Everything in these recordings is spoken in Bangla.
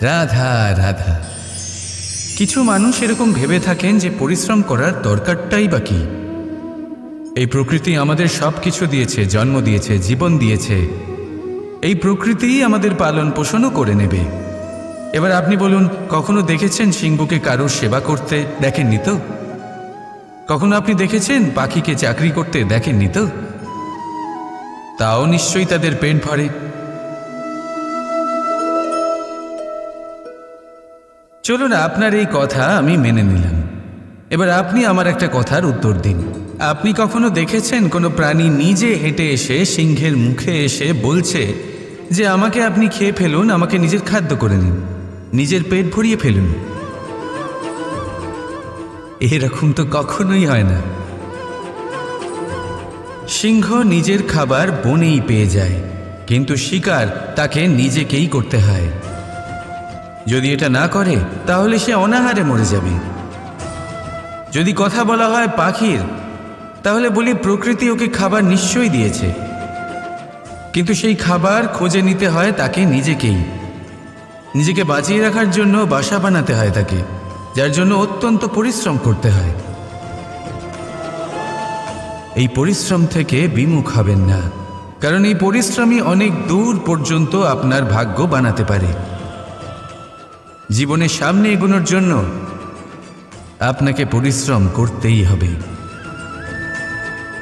রাধা রাধা। কিছু মানুষ এরকম ভেবে থাকেন যে পরিশ্রম করার দরকারটাই বা এই প্রকৃতি আমাদের সব কিছু দিয়েছে, জন্ম দিয়েছে, জীবন দিয়েছে। এই প্রকৃতিই আমাদের পালন পোষণও করে নেবে। এবার আপনি বলুন, কখনো দেখেছেন সিংহকে কারোর সেবা করতে দেখেননি তো? কখনো আপনি দেখেছেন পাখিকে চাকরি করতে দেখেননি তো? তাও নিশ্চয়ই তাদের পেট ভরে। চলুন, আপনার এই কথা আমি মেনে নিলাম। এবার আপনি আমার একটা কথার উত্তর দিন। আপনি কখনো দেখেছেন কোনো প্রাণী নিজে হেঁটে এসে সিংহের মুখে এসে বলছে যে, আমাকে আপনি খেয়ে ফেলুন, আমাকে নিজের খাদ্য করে নিন, নিজের পেট ভরিয়ে ফেলুন এরকম তো কখনোই হয় না। সিংহ নিজের খাবার বনেই পেয়ে যায়, কিন্তু শিকার তাকে নিজেকেই করতে হয়। যদি এটা না করে, তাহলে সে অনাহারে মরে যাবে। যদি কথা বলা হয় পাখির, তাহলে বলি প্রকৃতি ওকে খাবার নিশ্চয়ই দিয়েছে। কিন্তু সেই খাবার খোঁজে নিতে হয় তাকে নিজেকেই। নিজেকে বাঁচিয়ে রাখার জন্য বাসা বানাতে হয় তাকে, যার জন্য অত্যন্ত পরিশ্রম করতে হয়। এই পরিশ্রম থেকে বিমুখ হবেন না, কারণ এই পরিশ্রমই অনেক দূর পর্যন্ত আপনার ভাগ্য বানাতে পারে। জীবনের সামনে এগোনোর জন্য আপনাকে পরিশ্রম করতেই হবে।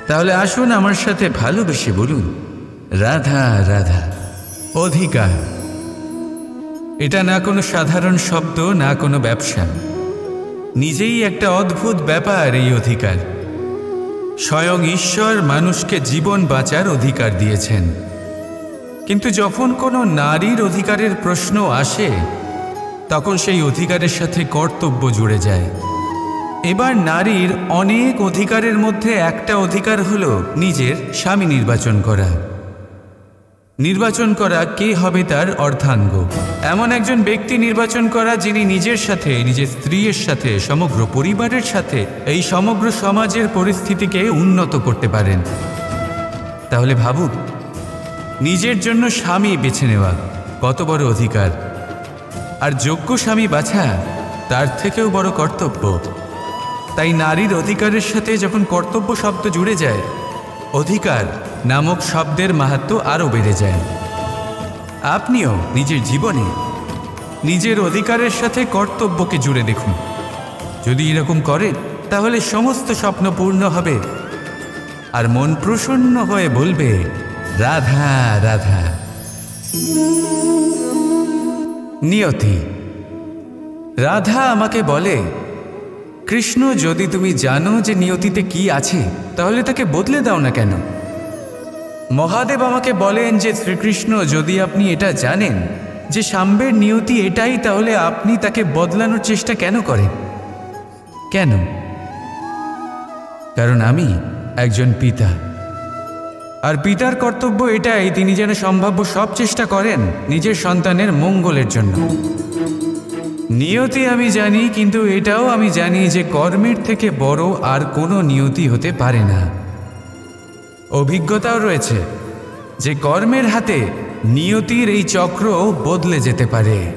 তাহলে আসুন আমার সাথে ভালোবেসে বলুন, রাধা রাধা, অধিকার। এটা না কোনো সাধারণ শব্দ, না কোনো ব্যবসা। নিজেই একটা অদ্ভুত ব্যাপার এই অধিকার। স্বয়ং ঈশ্বর মানুষকে জীবন বাঁচার অধিকার দিয়েছেন। কিন্তু যখন কোনো নারীর অধিকারের প্রশ্ন আসে তখন সেই অধিকারের সাথে কর্তব্য জুড়ে যায়। এবার নারীর অনেক অধিকারের মধ্যে একটা অধিকার হল নিজের স্বামী নির্বাচন করা। নির্বাচন করা কে হবে তার অর্ধাঙ্গ। এমন একজন ব্যক্তি নির্বাচন করা যিনি নিজের সাথে, নিজের স্ত্রীর সাথে, সমগ্র পরিবারের সাথে এই সমগ্র সমাজের পরিস্থিতিকে উন্নত করতে পারেন। তাহলে ভাবুক নিজের জন্য স্বামী বেছে নেওয়া কত বড় অধিকার। আর যোগ্য স্বামী বাছা, তার থেকেও বড় কর্তব্য। তাই নারীর অধিকারের সাথে যখন কর্তব্য শব্দ জুড়ে যায়, অধিকার নামক শব্দের মাহাত্ম আরও বেড়ে যায়। আপনিও নিজের জীবনে নিজের অধিকারের সাথে কর্তব্যকে জুড়ে দেখুন। যদি এরকম করেন, তাহলে সমস্ত স্বপ্ন পূর্ণ হবে। আর মন প্রসন্ন হয়ে বলবে, রাধা রাধা। নিয়তি। রাধা আমাকে বলে, কৃষ্ণ, যদি তুমি জানো যে নিয়তিতে কি আছে, তাহলে তাকে বদলে দাও না কেন? মহাদেব আমাকে বলেন যে, শ্রীকৃষ্ণ, যদি আপনি এটা জানেন যে সাম্বের নিয়তি এটাই, তাহলে আপনি তাকে বদলানোর চেষ্টা কেন করেন? কেন? কারণ আমি একজন পিতা। আর পিতার কর্তব্য এটাই, তিনি যেন সম্ভাব্য সব চেষ্টা করেন নিজের সন্তানের মঙ্গলের জন্য। নিয়তি আমি জানি, কিন্তু এটাও আমি জানি যে কর্মের থেকে বড় আর কোনো নিয়তি হতে পারে না। অভিজ্ঞতাও রয়েছে যে কর্মের হাতে নিয়তির এই চক্র বদলে যেতে পারে।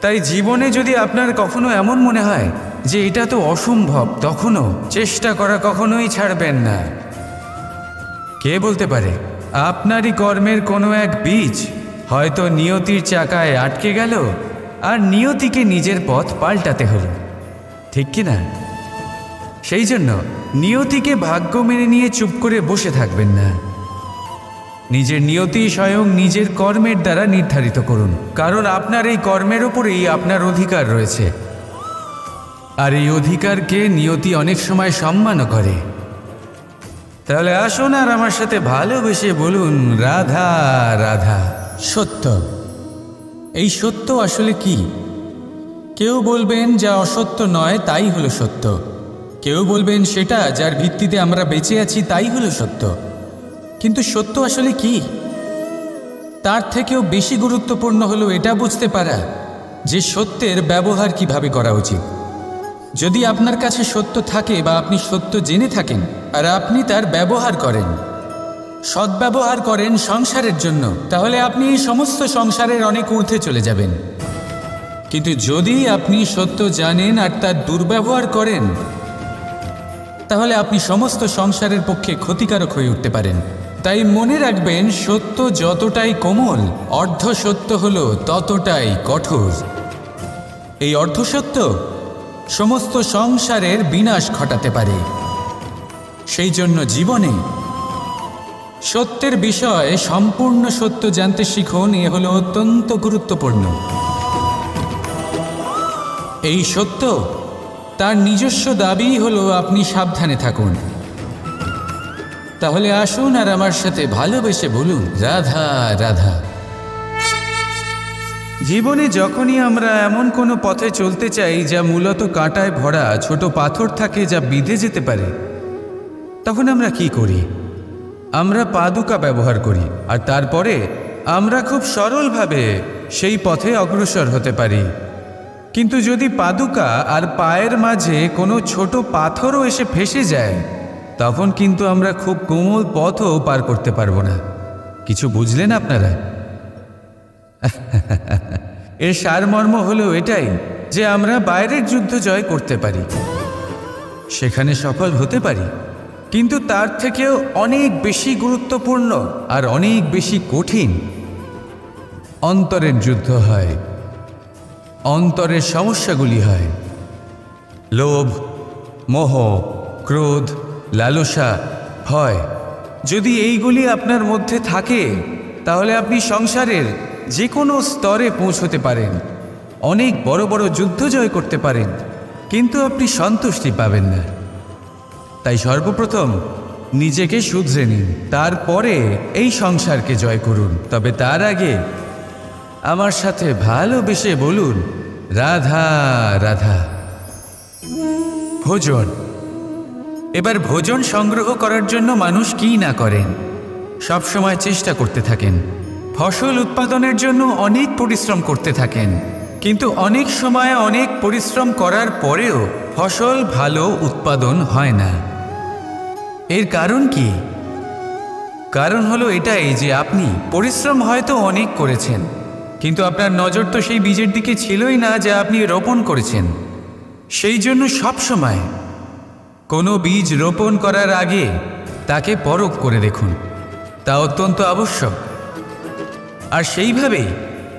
তাই জীবনে যদি আপনার কখনো এমন মনে হয় যে এটা তো অসম্ভব, তখনও চেষ্টা করা কখনোই ছাড়বেন না। কে বলতে পারে? আপনারই কর্মের কোনো এক বীজ হয়তো নিয়তির চাকায় আটকে গেল আর নিয়তিকে নিজের পথ পাল্টাতে হলো। ঠিক কি না? সেই জন্য নিয়তিকে ভাগ্য মেনে নিয়ে চুপ করে বসে থাকবেন না। নিজের নিয়তি স্বয়ং নিজের কর্মের দ্বারা নির্ধারিত করুন, কারণ আপনার এই কর্মের ওপরেই আপনার অধিকার রয়েছে। আর এই অধিকারকে নিয়তি অনেক সময় সম্মানও করে। তাহলে আসুন আর আমার সাথে ভালোবেসে বলুন, রাধা রাধা। সত্য। এই সত্য আসলে কি? কেউ বলবেন যা অসত্য নয়, তাই হলো সত্য। কেউ বলবেন সেটা যার ভিত্তিতে আমরা বেঁচে আছি, তাই হলো সত্য। কিন্তু সত্য আসলে কি? তার থেকেও বেশি গুরুত্বপূর্ণ হলো এটা বুঝতে পারা যে সত্যের ব্যবহার কীভাবে করা উচিত। যদি আপনার কাছে সত্য থাকে বা আপনি সত্য জেনে থাকেন, আর আপনি তার ব্যবহার করেন, সদ্ব্যবহার করেন সংসারের জন্য, তাহলে আপনি এই সমস্ত সংসারের অনেক ঊর্ধ্বে চলে যাবেন। কিন্তু যদি আপনি সত্য জানেন আর তার দুর্ব্যবহার করেন, তাহলে আপনি সমস্ত সংসারের পক্ষে ক্ষতিকারক হয়ে উঠতে পারেন। তাই মনে রাখবেন, সত্য যতটাই কোমল, অর্ধ সত্য হলো ততটাই কঠোর। এই অর্ধসত্য সমস্ত সংসারের বিনাশ ঘটাতে পারে। সেই জন্য জীবনে সত্যের বিষয়ে সম্পূর্ণ সত্য জানতে শিখুন, এ হলো অত্যন্ত গুরুত্বপূর্ণ। এই সত্য তার নিজস্ব দাবি হলো আপনি সাবধানে থাকুন। তাহলে আসুন আর আমার সাথে ভালোবেসে বলুন, রাধা রাধা। জীবনে যখনই আমরা এমন কোনো পথে চলতে চাই যা মূলত কাঁটায় ভরা ছোট পাথর থাকে যা বিঁধে যেতে পারে, তখন আমরা কি করি? আমরা পাদুকা ব্যবহার করি, আর তারপরে আমরা খুব সরলভাবে সেই পথে অগ্রসর হতে পারি। কিন্তু যদি পাদুকা আর পায়ের মাঝে কোনো ছোট পাথরও এসে ফেসে যায়, তখন কিন্তু আমরা খুব কোমল পথও পার করতে পারব না। কিছু বুঝলেন আপনারা? এর সারমর্ম হলো এটাই যে আমরা বাইরের যুদ্ধ জয় করতে পারি। সেখানে সফল হতে পারি। কিন্তু তার থেকেও অনেক বেশি গুরুত্বপূর্ণ আর অনেক বেশি কঠিন অন্তরের যুদ্ধ হয়। অন্তরের সমস্যাগুলি হয়। লোভ, মোহ, ক্রোধ, লালসা ভয় যদি এইগুলি আপনার মধ্যে থাকে, তাহলে আপনি সংসারের যে কোনো স্তরে পৌঁছতে পারেন। অনেক বড় বড় যুদ্ধ জয় করতে পারেন, কিন্তু আপনি সন্তুষ্টি পাবেন না। তাই সর্বপ্রথম নিজেকে শুধরে নিন, তারপরে এই সংসারকে জয় করুন। তবে তার আগে আমার সাথে ভালোবেসে বলুন, রাধা রাধা। ভোজন। এবার ভোজন সংগ্রহ করার জন্য মানুষ কি না করেন সব সময় চেষ্টা করতে থাকেন। ফসল উৎপাদনের জন্য অনেক পরিশ্রম করতে থাকেন। কিন্তু অনেক সময় অনেক পরিশ্রম করার পরেও ফসল ভালো উৎপাদন হয় না। এর কারণ কি? কারণ হলো এটাই যে আপনি পরিশ্রম হয়তো অনেক করেছেন, কিন্তু আপনার নজর তো সেই বীজের দিকে ছিলই না যা আপনি রোপণ করেছেন। সেই জন্য সব সময় কোনো বীজ রোপণ করার আগে তাকে পরখ করে দেখুন। তা অত্যন্ত আবশ্যক। আর সেইভাবেই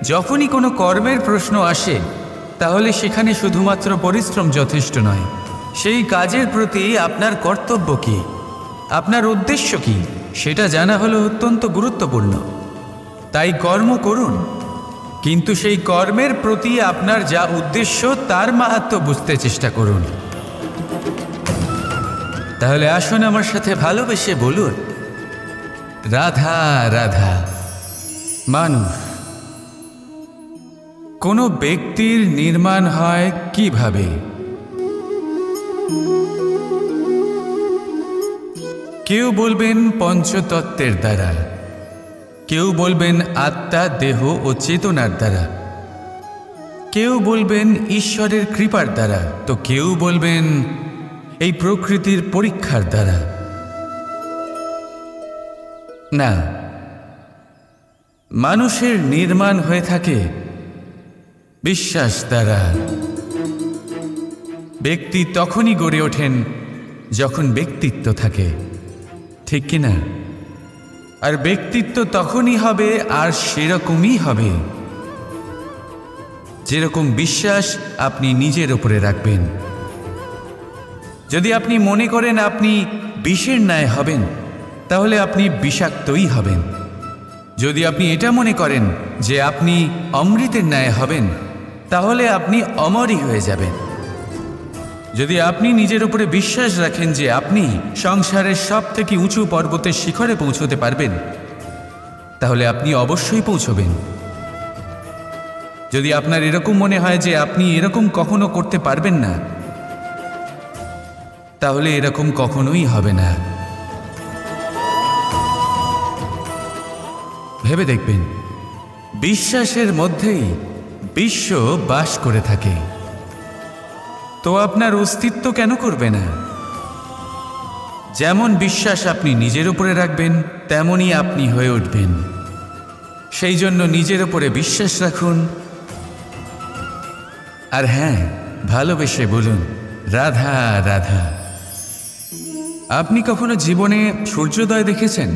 যখনই কোনো কর্মের প্রশ্ন আসে, তাহলে সেখানে শুধুমাত্র পরিশ্রম যথেষ্ট নয়। সেই কাজের প্রতি আপনার কর্তব্য কী? আপনার উদ্দেশ্য কী? সেটা জানা হলো অত্যন্ত গুরুত্বপূর্ণ। তাই কর্ম করুন। কিন্তু সেই কর্মের প্রতি আপনার যা উদ্দেশ্য, তার মাহাত্ম বুঝতে চেষ্টা করুন। তাহলে আসুন আমার সাথে ভালোবেসে বলুন, রাধা রাধা। মানুষ কোনো ব্যক্তির নির্মাণ হয় কীভাবে? কেউ বলবেন পঞ্চতত্ত্বের দ্বারা, কেউ বলবেন আত্মা, দেহ ও চেতনার দ্বারা, কেউ বলবেন ঈশ্বরের কৃপার দ্বারা, তো কেউ বলবেন এই প্রকৃতির পরীক্ষার দ্বারা। না মানুষের নির্মাণ হয়ে থাকে বিশ্বাস দ্বারা ব্যক্তি তখনই গড়ে ওঠেন যখন ব্যক্তিত্ব থাকে। ঠিক কি না? আর ব্যক্তিত্ব তখনই হবে আর সেরকমই হবে। যেরকম বিশ্বাস আপনি নিজের উপরে রাখবেন। যদি আপনি মনে করেন আপনি বিষের ন্যায় হবেন, তাহলে আপনি বিষাক্তই হবেন। যদি আপনি এটা মনে করেন যে আপনি অমৃতের ন্যায় হবেন, তাহলে আপনি অমরই হয়ে যাবেন। যদি আপনি নিজের উপরে বিশ্বাস রাখেন যে আপনি সংসারের সব থেকে উঁচু পর্বতের শিখরে পৌঁছতে পারবেন, তাহলে আপনি অবশ্যই পৌঁছবেন। যদি আপনার এরকম মনে হয় যে আপনি এরকম কখনো করতে পারবেন না, তাহলে এরকম কখনোই হবে না। ভেবে দেখবেন, বিশ্বাসের মধ্যেই বিশ্ব বাস করে থাকে। তো আপনার অস্তিত্ব কেন করবে না? যেমন বিশ্বাস আপনি নিজের উপরে রাখবেন, তেমনই আপনি হয়ে উঠবেন। সেই জন্য নিজের উপরে বিশ্বাস রাখুন। আর হ্যাঁ ভালোবেসে বলুন, রাধা রাধা। আপনি কখনো জীবনে সূর্যোদয় দেখেছেন?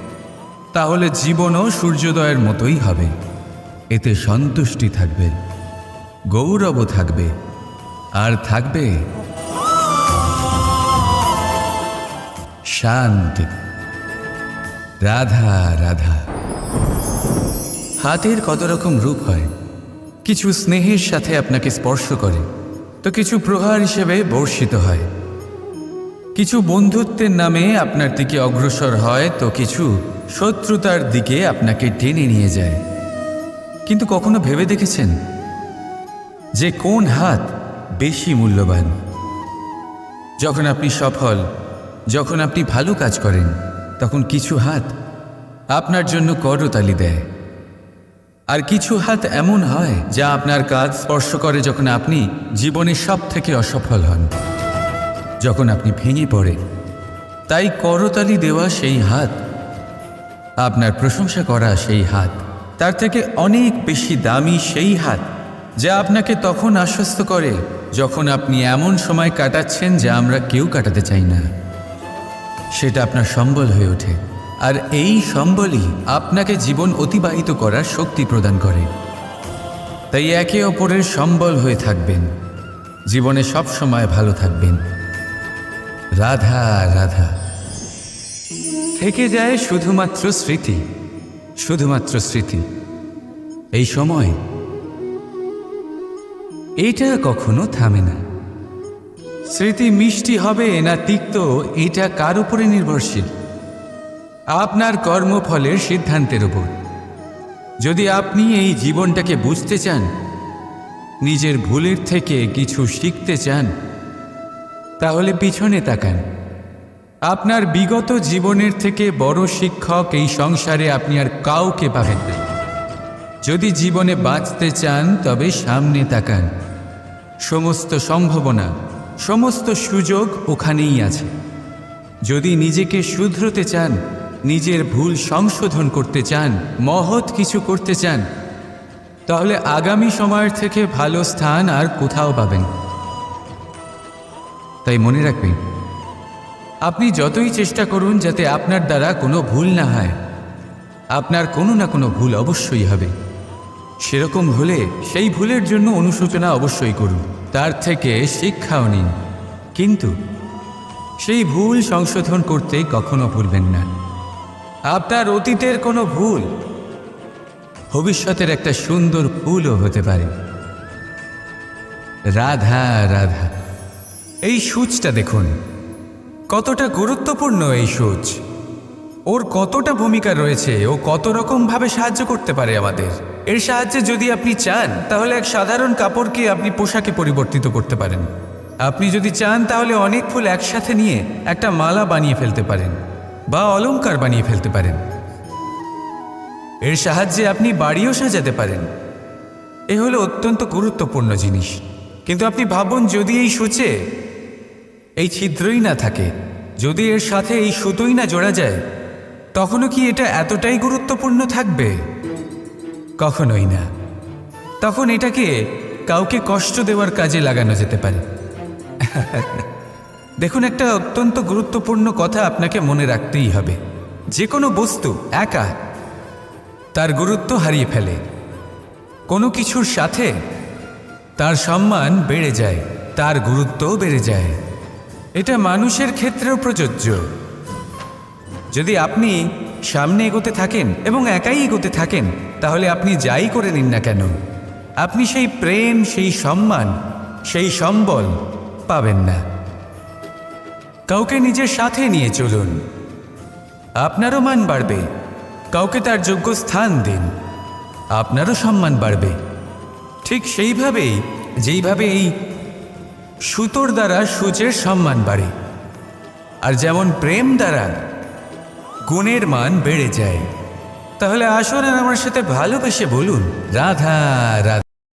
তাহলে জীবনও সূর্যোদয়ের মতোই হবে। এতে সন্তুষ্টি থাকবে, গৌরবও থাকবে, আর থাকবে শান্তি। রাধা রাধা। হাতের কত রকম রূপ হয়? কিছু স্নেহের সাথে আপনাকে স্পর্শ করে, তো কিছু প্রহার হিসেবে বর্ষিত হয়। কিছু বন্ধুত্বের নামে আপনার দিকে অগ্রসর হয়, তো কিছু শত্রুতার দিকে আপনাকে টেনে নিয়ে যায়। কিন্তু কখনো ভেবে দেখেছেন যে কোন হাত বেশি মূল্যবান? যখন আপনি সফল, যখন আপনি ভালো কাজ করেন, তখন কিছু হাত আপনার জন্য করতালি দেয়। আর কিছু হাত এমন হয় যা আপনার কাজ স্পর্শ করে যখন আপনি জীবনে সব থেকে অসফল হন। যখন আপনি ভেঙে পড়েন, তাই করতালি দেওয়া সেই হাত আপনার প্রশংসা করা সেই হাত। তার থেকে অনেক বেশি দামি সেই হাত, যা আপনাকে তখন আশ্বস্ত করে যখন আপনি এমন সময় কাটাচ্ছেন যা আমরা কেউ কাটাতে চাই না। সেটা আপনার সম্বল হয়ে ওঠে, আর এই সম্বলই আপনাকে জীবন অতিবাহিত করার শক্তি প্রদান করে। তাই একে অপরের সম্বল হয়ে থাকবেন, জীবনে সব সময় ভালো থাকবেন। রাধা রাধা। থেকে যায় শুধুমাত্র স্মৃতি শুধুমাত্র স্মৃতি। এই সময় এটা কখনো থামে না। স্মৃতি মিষ্টি হবে না তিক্ত এটা কার উপরে নির্ভরশীল? আপনার কর্মফলের সিদ্ধান্তের উপর। যদি আপনি এই জীবনটাকে বুঝতে চান, নিজের ভুলের থেকে কিছু শিখতে চান, তাহলে পিছনে তাকান। আপনার বিগত জীবনের থেকে বড় শিক্ষক এই সংসারে আপনি আর কাউকে পাবেন না। যদি জীবনে বাঁচতে চান, তবে সামনে তাকান। সমস্ত সম্ভাবনা, সমস্ত সুযোগ ওখানেই আছে। যদি নিজেকে শুধরতে চান, নিজের ভুল সংশোধন করতে চান, মহৎ কিছু করতে চান, তাহলে আগামী সময়ের থেকে ভালো স্থান আর কোথাও পাবেন। তাই মনে রাখবেন আপনি যতই চেষ্টা করুন যাতে আপনার দ্বারা কোনো ভুল না হয়। আপনার কোনো না কোনো ভুল অবশ্যই হবে। সেরকম হলে সেই ভুলের জন্য অনুশোচনা অবশ্যই করুন। তার থেকে শিক্ষাও নিন। কিন্তু সেই ভুল সংশোধন করতে কখনো ভুলবেন না। আপনার অতীতের কোনো ভুল ভবিষ্যতের একটা সুন্দর ফুলও হতে পারে। রাধা রাধা, এই সূচটা দেখুন। কতটা গুরুত্বপূর্ণ এই সূচ? ওর কতটা ভূমিকা রয়েছে ও কত রকমভাবে সাহায্য করতে পারে আমাদের? এর সাহায্যে যদি আপনি চান, তাহলে এক সাধারণ কাপড়কে আপনি পোশাকে পরিবর্তিত করতে পারেন। আপনি যদি চান, তাহলে অনেক ফুল একসাথে নিয়ে একটা মালা বানিয়ে ফেলতে পারেন বা অলংকার বানিয়ে ফেলতে পারেন। এর সাহায্যে আপনি বাড়িও সাজাতে পারেন। এ হলো অত্যন্ত গুরুত্বপূর্ণ জিনিস। কিন্তু আপনি ভাবুন, যদি এই সূচে এই ছিদ্রই না থাকে। যদি এর সাথে এই সুতোই না জোড়া যায়, তখনও কি এটা এতটাই গুরুত্বপূর্ণ থাকবে? কখনোই না। তখন এটাকে কাউকে কষ্ট দেওয়ার কাজে লাগানো যেতে পারে। দেখুন, একটা অত্যন্ত গুরুত্বপূর্ণ কথা আপনাকে মনে রাখতেই হবে। যে কোনো বস্তু একা, তার গুরুত্ব হারিয়ে ফেলে। কোনো কিছুর সাথে তার সম্মান বেড়ে যায়, তার গুরুত্বও বেড়ে যায়। এটা মানুষের ক্ষেত্রেও প্রযোজ্য। যদি আপনি সামনে এগোতে থাকেন এবং একাই এগোতে থাকেন, তাহলে আপনি যাই করে নিন না কেন, আপনি সেই প্রেম, সেই সম্মান, সেই সম্বল পাবেন না। কাউকে নিজের সাথে নিয়ে চলুন। আপনারও মান বাড়বে। কাউকে তার যোগ্য স্থান দিন। আপনারও সম্মান বাড়বে। ঠিক সেইভাবেই, যেইভাবে এই সুতোর দ্বারা সূচের সম্মান বাড়ে। আর যেমন প্রেম দ্বারা গুণের মান বেড়ে যায়। তাহলে আসুন আর আমার সাথে ভালোবেসে বলুন। রাধা রাধা।